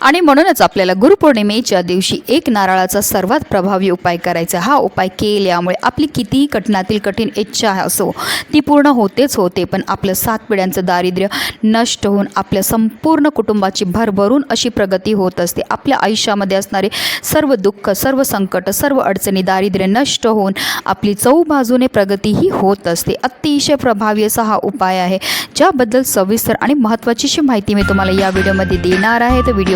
आणि म्हणूनच आपल्याला गुरुपौर्णिमेच्या दिवशी एक नारळाचा सर्वात प्रभावी उपाय करायचा. हा उपाय केल्यामुळे आपली कितीही कठीणातील कठीण इच्छा असो ती पूर्ण होतेच होते पण आपलं सात पिढ्यांचं दारिद्र्य नष्ट होऊन आपल्या संपूर्ण कुटुंबाची भरभरून अशी प्रगती होत असते. आपल्या आयुष्यामध्ये असणारे सर्व दुःख सर्व संकट सर्व अडचणी दारिद्र्य नष्ट होऊन आपली चौबाजूने प्रगतीही होत असते. अतिशय प्रभावी असा हा उपाय आहे ज्याबद्दल सविस्तर आणि महत्त्वाचीशी माहिती मी तुम्हाला या व्हिडिओमध्ये देणार आहे. तर व्हिडिओ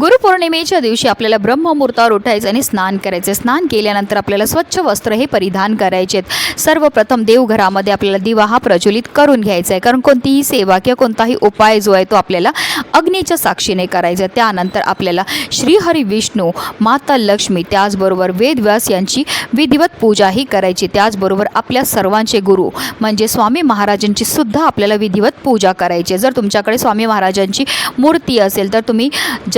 गुरुपौर्णिमेच्या दिवशी आपल्याला ब्रह्ममुहूर्तावर उठायचं आणि स्नान करायचं. स्नान केल्यानंतर आपल्याला स्वच्छ वस्त्र हे परिधान करायचे सर्वप्रथम देवघरामध्ये आपल्याला दिवा हा प्रज्वलित करून घ्यायचा आहे. कारण कोणतीही सेवा किंवा कोणताही उपाय जो आहे तो आपल्याला अग्नीच्या साक्षीने करायचा आहे. त्यानंतर आपल्याला श्रीहरी विष्णू माता लक्ष्मी त्याचबरोबर वेदव्यास यांची विधिवत पूजाही करायची. त्याचबरोबर आपल्या सर्वांचे गुरु म्हणजे स्वामी महाराजांची सुद्धा आपल्याला विधिवत पूजा करायची आहे. जर तुमच्याकडे स्वामी महाराजांची मूर्ती असेल तर तुम्ही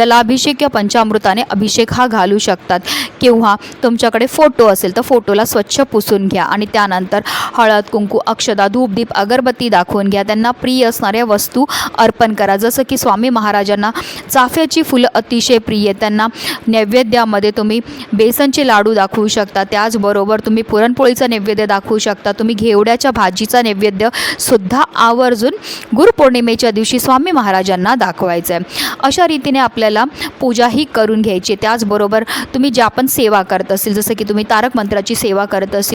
जलाभिषेक या पंचामृताने अभिषेक हा घालू शकतात. किंवा तुमच्याकडे फोटो असेल तर फोटोला स्वच्छ पुसून घ्या आणि त्यानंतर हळद कुंकू अक्षदा धूपदीप अगरबत्ती दाखवून घ्या. त्यांना प्रिय असणाऱ्या वस्तू अर्पण करा. जसं की स्वामी महाराजांना चाफ्याची फुलं अतिशय प्रिय त्यांना नैवेद्यामध्ये तुम्ही बेसनचे लाडू दाखवू शकता. त्याचबरोबर तुम्ही पुरणपोळीचा नैवेद्य दाखवू शकता. तुम्ही घेवड्याच्या भाजीचा नैवेद्य सुद्धा आवर्जून गुरुपौर्णिमेच्या दिवशी स्वामी महाराजांना दाखवायचं आहे अशा रीतीने आपल्याला पूजा ही करून घ्यायची आहे. त्याचबरोबर तुम्ही ज्या पण सेवा करत असेल जसं की तुम्ही तारक मंत्राची सेवा करत असेल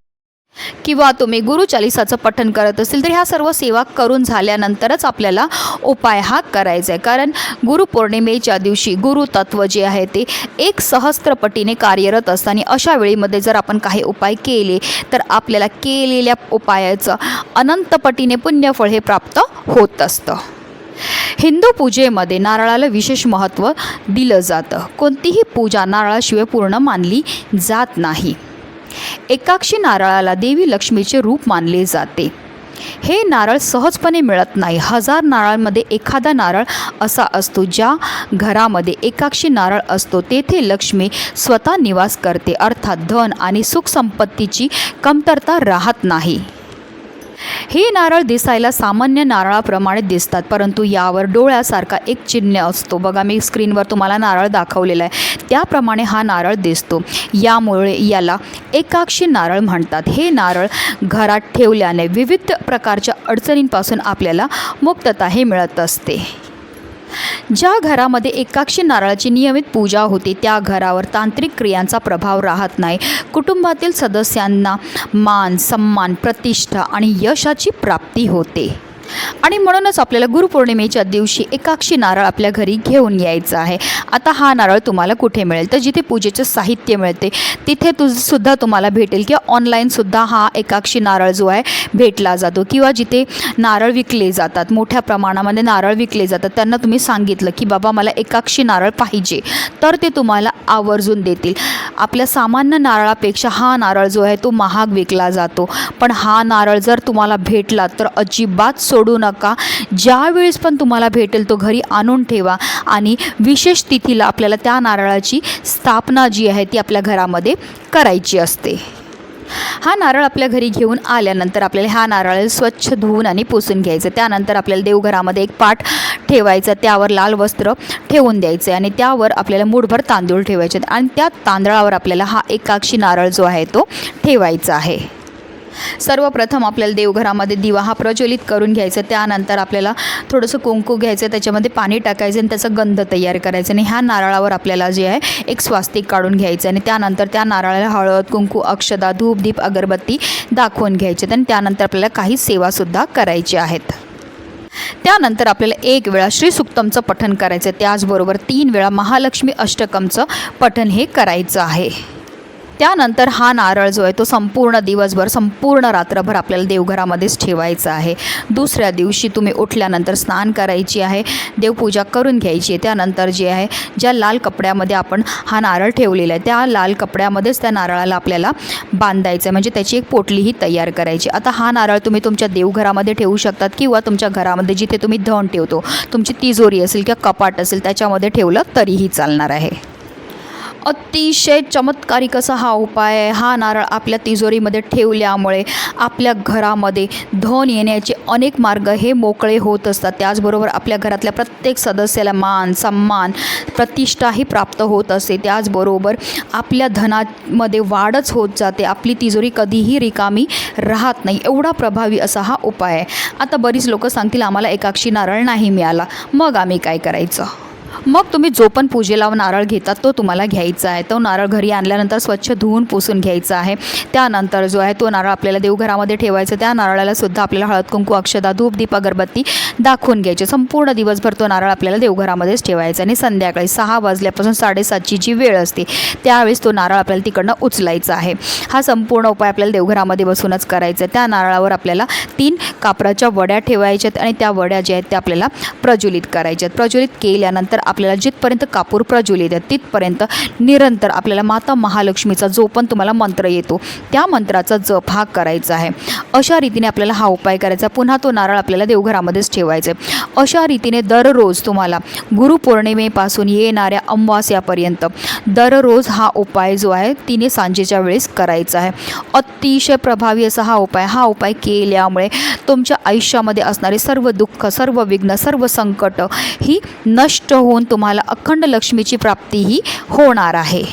किंवा तुम्ही गुरुचालिसाचं पठण करत असेल तर ह्या सर्व सेवा करून झाल्यानंतरच आपल्याला उपाय हा करायचा आहे कारण गुरुपौर्णिमेच्या दिवशी गुरुतत्व जे आहे ते एक सहस्त्रपटीने कार्यरत असतं आणि अशा वेळीमध्ये जर आपण काही उपाय केले तर आपल्याला केलेल्या उपायाचं अनंतपटीने पुण्यफळ हे प्राप्त होत असतं हिंदू पूजेमध्ये नारळाला विशेष महत्त्व दिलं जातं. कोणतीही पूजा नारळाशिवाय पूर्ण मानली जात नाही. एकाक्षी नारळाला देवी लक्ष्मीचे रूप मानले जाते. हे नारळ सहजपणे मिळत नाही. हजार नारळांमध्ये एखादा नारळ असा असतो ज्या घरामध्ये एकाक्षी नारळ असतो. तेथे लक्ष्मी स्वतः निवास करते. अर्थात धन आणि सुखसंपत्तीची कमतरता राहत नाही. हे नारळ दिसायला सामान्य नारळाप्रमाणे दिसतात परंतु यावर डोळ्यासारखा एक चिन्ह असतो. बघा मी स्क्रीनवर तुम्हाला नारळ दाखवलेला आहे. त्याप्रमाणे हा नारळ दिसतो. यामुळे याला एकाक्षी नारळ म्हणतात. हे नारळ घरात ठेवल्याने विविध प्रकारच्या अडचणींपासून आपल्याला मुक्तता हे मिळत असते. ज्या घरामध्ये एकाक्षी नारळाची नियमित पूजा होते त्या घरावर तांत्रिक क्रियांचा प्रभाव राहत नाही. कुटुंबातील सदस्यांना मान सन्मान प्रतिष्ठा आणि यशाची प्राप्ती होते. आणि म्हणूनच आपल्याला गुरुपौर्णिमेच्या दिवशी एकाक्षी नारळ आपल्या घरी घेऊन यायचं आहे. आता हा नारळ तुम्हाला कुठे मिळेल? तर जिथे पूजेचं साहित्य मिळते तिथे तुझ सुद्धा तुम्हाला भेटेल किंवा ऑनलाईनसुद्धा हा एकाक्षी नारळ जो आहे भेटला जातो. किंवा जिथे नारळ विकले जातात मोठ्या प्रमाणामध्ये नारळ विकले जातात त्यांना तुम्ही सांगितलं की बाबा मला एकाक्षी नारळ पाहिजे. तर ते तुम्हाला आवर्जून देतील. आपल्या सामान्य नारळापेक्षा हा नारळ जो आहे तो महाग विकला जातो. पण हा नारळ जर तुम्हाला भेटला तर अजिबात सो नका. ज्यावेळेस पण तुम्हाला भेटेल तो घरी आणून ठेवा. आणि विशेष तिथीला आपल्याला त्या नारळाची स्थापना जी आहे ती आपल्या घरामध्ये करायची असते. हा नारळ आपल्या घरी घेऊन आल्यानंतर आपल्याला हा नारळ स्वच्छ धुवून आणि पुसून घ्यायचं. त्यानंतर आपल्याला देवघरामध्ये एक पाठ ठेवायचा. त्यावर लाल वस्त्र ठेवून द्यायचं आणि त्यावर आपल्याला मूठभर तांदूळ ठेवायचे. आणि त्या तांदळावर आपल्याला हा एकाक्षी नारळ जो आहे तो ठेवायचा आहे. सर्वप्रथम आपल्याला देवघरामध्ये दिवा हा प्रज्वलित करून घ्यायचा त्यानंतर आपल्याला थोडंसं कुंकू घ्यायचं त्याच्यामध्ये पाणी टाकायचं आणि त्याचा गंध तयार करायचा. आणि ह्या नारळावर आपल्याला जे आहे एक स्वास्तिक काढून घ्यायचं आणि त्यानंतर त्या नारळाला हळद कुंकू अक्षदा धूप दीप अगरबत्ती दाखवून घ्यायचे. आणि त्यानंतर आपल्याला काही सेवासुद्धा करायची आहेत. त्यानंतर आपल्याला एक वेळा श्री सुक्तमचं पठण करायचं त्याचबरोबर तीन वेळा महालक्ष्मी अष्टकमचं पठण हे करायचं आहे. त्यानंतर हा नारळ जो आहे तो संपूर्ण दिवसभर संपूर्ण रात्रभर आपल्याला देवघरामध्येच ठेवायचा आहे. दुसऱ्या दिवशी तुम्ही उठल्यानंतर स्नान करायची आहे देवपूजा करून घ्यायची आहे. त्यानंतर जे आहे ज्या लाल कपड्यामध्ये आपण हा नारळ ठेवलेला आहे त्या लाल कपड्यामध्येच त्या नारळाला आपल्याला बांधायचं आहे. म्हणजे त्याची एक पोटलीही तयार करायची आता हा नारळ तुम्ही तुमच्या देवघरामध्ये ठेवू शकतात किंवा तुमच्या घरामध्ये जिथे तुम्ही धन ठेवतो तुमची तिजोरी असेल किंवा कपाट असेल त्याच्यामध्ये ठेवलं तरीही चालणार आहे. अतिशय चमत्कारिक असा हा उपाय आहे. हा नारळ आपल्या तिजोरीमध्ये ठेवल्यामुळे आपल्या घरामध्ये धन येण्याचे अनेक मार्ग हे मोकळे होत असतात. त्याचबरोबर आपल्या घरातल्या प्रत्येक सदस्याला मान सन्मान प्रतिष्ठाही प्राप्त होत असते. त्याचबरोबर आपल्या धनामध्ये वाढच होत जाते. आपली तिजोरी कधीही रिकामी राहत नाही. एवढा प्रभावी असा हा उपाय आहे. आता बरीच लोकं सांगतील आम्हाला एकाक्षी नारळ नाही मिळाला. मग आम्ही काय करायचं? मग तुम्ही जो पण पूजेला नारळ घेतात तो तुम्हाला घ्यायचा आहे. तो नारळ घरी आणल्यानंतर स्वच्छ धुवून पुसून घ्यायचा आहे. त्यानंतर जो आहे तो नारळ आपल्याला देवघरामध्ये ठेवायचा त्या नारळाला सुद्धा आपल्याला हळद कुंकू अक्षदा धूप दीप अगरबत्ती दाखवून घ्यायचे. संपूर्ण दिवसभर तो नारळ आपल्याला देवघरामध्येच ठेवायचा आणि संध्याकाळी सहा वाजल्यापासून साडेसातची जी वेळ असते त्यावेळेस तो नारळ आपल्याला तिकडनं उचलायचा आहे. हा संपूर्ण उपाय आपल्याला देवघरामध्ये बसूनच करायचा आहे. त्या नारळावर आपल्याला तीन कापराच्या वड्या ठेवायच्यात आणि त्या वड्या ज्या आहेत त्या आपल्याला प्रज्वलित करायच्या आहेत प्रज्वलित केल्यानंतर आपल्याला जिथपर्यंत कापूर प्रज्वलित आहे तिथपर्यंत निरंतर आपल्याला माता महालक्ष्मीचा जो पण तुम्हाला मंत्र येतो त्या मंत्राचा जप हा करायचा आहे. अशा रीतीने आपल्याला हा उपाय करायचा. पुन्हा तो नारळ आपल्याला देवघरामध्येच ठेवायचा आहे. अशा रीतीने दररोज तुम्हाला गुरुपौर्णिमेपासून येणाऱ्या अमावास्यापर्यंत दररोज हा उपाय जो आहे तिने सांजेच्या वेळेस करायचा आहे. अतिशय प्रभावी असा हा उपाय हा उपाय केल्यामुळे तुमच्या आयुष्यामध्ये असणारे सर्व दुःख सर्व विघ्न सर्व संकट ही नष्ट होऊन तुम्हाला अखंड लक्ष्मीची प्राप्तीही होणार आहे.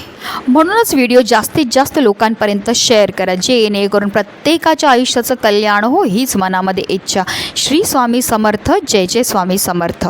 म्हणूनच व्हिडिओ जास्तीत जास्त लोकांपर्यंत शेअर करा जेणेकरून प्रत्येकाच्या आयुष्याचं कल्याण हो हीच मनामध्ये इच्छा. श्री स्वामी समर्थ जय जय स्वामी समर्थ.